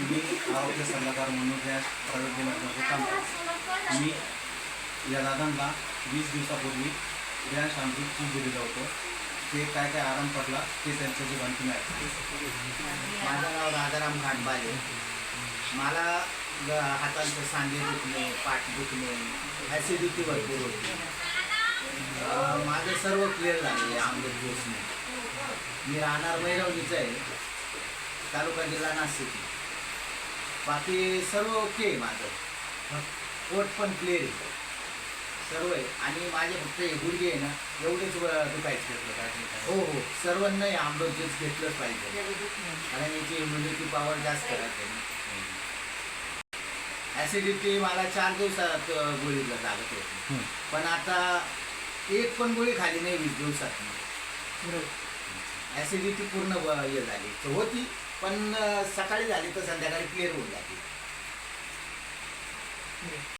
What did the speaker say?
मी आरोग्य सल्लागार म्हणून या प्रायव्हेट क्लिनिकमध्ये काम करतो मी या दादांना वीस दिवसापूर्वी या चीज दिलेलं होतं. ते काय काय आराम पडला ते त्यांच्या जीवांती आहे. माझं नाव राजाराम घाटबाले. मला ग- हातांचे सांधे दुखणे पाठ दुखणे ॲसिडिटी भरपूर होती. माझं सर्व क्लिअर झालेलं आहे अमृत जोशने मी राहणार मैरवणीचं आहे तालुका जिल्हा नाशिक. बाकी सर्व ओके आहे माझं. पोट पण क्लिअर आहे. सर्व आहे. आणि माझे फक्त हे गुडघे आहे ना एवढेच दुखायचे हो हो. सर्वांनाही अमृत ज्यूस घेतलंच पाहिजे. कारण याची इम्युनिटी पॉवर जास्त राहते. ॲसिडिटी मला चार दिवसात गोळीला लागत होती. पण आता एक पण गोळी खाली नाही वीस दिवसात. ॲसिडिटी पूर्ण हे झाली. होती पण सकाळी झाली तर संध्याकाळी क्लिअर होऊन जाते.